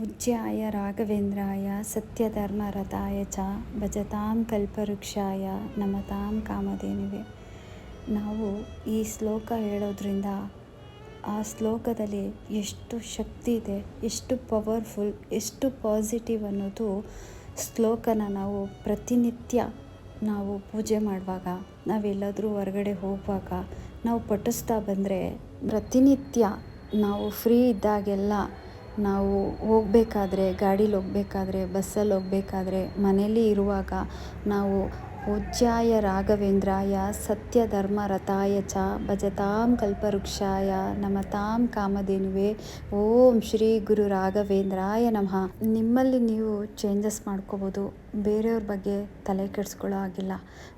ಪೂಜ್ಯಾಯ ರಾಘವೇಂದ್ರಾಯ, ಸತ್ಯಧರ್ಮರಥಾಯ ಚ, ಭಜತಾಂ ಕಲ್ಪವೃಕ್ಷಾಯ, ನಮತಾಂ ಕಾಮಧೇನುವೆ. ನಾವು ಈ ಶ್ಲೋಕ ಹೇಳೋದ್ರಿಂದ ಆ ಶ್ಲೋಕದಲ್ಲಿ ಎಷ್ಟು ಶಕ್ತಿ ಇದೆ, ಎಷ್ಟು ಪವರ್ಫುಲ್, ಎಷ್ಟು ಪಾಸಿಟಿವ್ ಅನ್ನೋದು ಶ್ಲೋಕನ ನಾವು ಪ್ರತಿನಿತ್ಯ ನಾವು ಪೂಜೆ ಮಾಡುವಾಗ, ನಾವೆಲ್ಲಾದರೂ ಹೊರಗಡೆ ಹೋಗುವಾಗ, ನಾವು ಪಠಿಸ್ತಾ ಬಂದರೆ ಪ್ರತಿನಿತ್ಯ ನಾವು ಫ್ರೀ ಇದ್ದಾಗೆಲ್ಲ ನಾವು ಹೋಗಬೇಕಾದ್ರೆ, ಗಾಡೀಲಿ ಹೋಗಬೇಕಾದ್ರೆ, ಬಸ್ಸಲ್ಲಿ ಹೋಗಬೇಕಾದ್ರೆ, ಮನೆಯಲ್ಲಿ ಇರುವಾಗ ನಾವು ಉಜ್ಜಾಯ ರಾಘವೇಂದ್ರಾಯ, ಸತ್ಯ ಧರ್ಮ ರಥಾಯ ಚ, ಭಜತಾಂ ಕಲ್ಪವೃಕ್ಷಾಯ, ನಮತಾಂ ಕಾಮಧೇನುವೆ, ಓಂ ಶ್ರೀ ಗುರು ರಾಘವೇಂದ್ರಾಯ ನಮಃ. ನಿಮ್ಮಲ್ಲಿ ನೀವು ಚೇಂಜಸ್ ಮಾಡ್ಕೋಬೋದು. ಬೇರೆಯವ್ರ ಬಗ್ಗೆ ತಲೆ ಕೆಡಿಸ್ಕೊಳ್ಳೋ ಆಗಿಲ್ಲ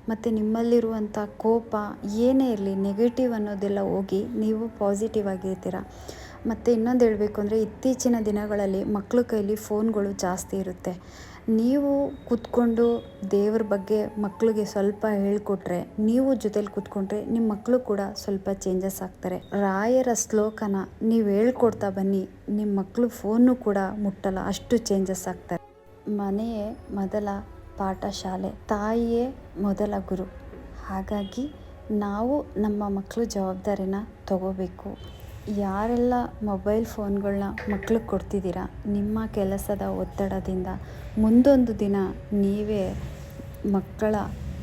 ಮತ್ತು ನಿಮ್ಮಲ್ಲಿರುವಂಥ ಕೋಪ ಏನೇ ಇರಲಿ ನೆಗೆಟಿವ್ ಅನ್ನೋದೆಲ್ಲ ಹೋಗಿ ನೀವು ಪಾಸಿಟಿವ್ ಆಗಿರ್ತೀರ. ಮತ್ತು ಇನ್ನೊಂದು ಹೇಳಬೇಕು ಅಂದರೆ ಇತ್ತೀಚಿನ ದಿನಗಳಲ್ಲಿ ಮಕ್ಕಳ ಕೈಯಲ್ಲಿ ಫೋನ್ಗಳು ಜಾಸ್ತಿ ಇರುತ್ತೆ. ನೀವು ಕೂತ್ಕೊಂಡು ದೇವ್ರ ಬಗ್ಗೆ ಮಕ್ಕಳಿಗೆ ಸ್ವಲ್ಪ ಹೇಳಿಕೊಟ್ರೆ, ನೀವು ಜೊತೇಲಿ ಕೂತ್ಕೊಂಡ್ರೆ ನಿಮ್ಮ ಮಕ್ಕಳು ಕೂಡ ಸ್ವಲ್ಪ ಚೇಂಜಸ್ ಆಗ್ತಾರೆ. ರಾಯರ ಶ್ಲೋಕನ ನೀವು ಹೇಳ್ಕೊಡ್ತಾ ಬನ್ನಿ ನಿಮ್ಮ ಮಕ್ಕಳು ಫೋನು ಕೂಡ ಮುಟ್ಟಲ್ಲ, ಅಷ್ಟು ಚೇಂಜಸ್ ಆಗ್ತಾರೆ. ಮನೆಯೇ ಮೊದಲ ಪಾಠಶಾಲೆ, ತಾಯಿಯೇ ಮೊದಲ ಗುರು. ಹಾಗಾಗಿ ನಾವು ನಮ್ಮ ಮಕ್ಕಳು ಜವಾಬ್ದಾರಿನ ತಗೋಬೇಕು. ಯಾರೆಲ್ಲ ಮೊಬೈಲ್ ಫೋನ್ಗಳನ್ನ ಮಕ್ಳಿಗೆ ಕೊಡ್ತಿದ್ದೀರಾ, ನಿಮ್ಮ ಕೆಲಸದ ಒತ್ತಡದಿಂದ ಮುಂದೊಂದು ದಿನ ನೀವೇ ಮಕ್ಕಳ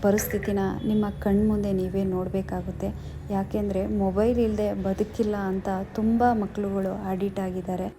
ಪರಿಸ್ಥಿತಿನ ನಿಮ್ಮ ಕಣ್ಮುಂದೆ ನೀವೇ ನೋಡಬೇಕಾಗುತ್ತೆ. ಯಾಕೆಂದರೆ ಮೊಬೈಲ್ ಇಲ್ಲದೆ ಬದುಕಿಲ್ಲ ಅಂತ ತುಂಬ ಮಕ್ಕಳುಗಳು ಅಡಿಟ್ ಆಗಿದ್ದಾರೆ.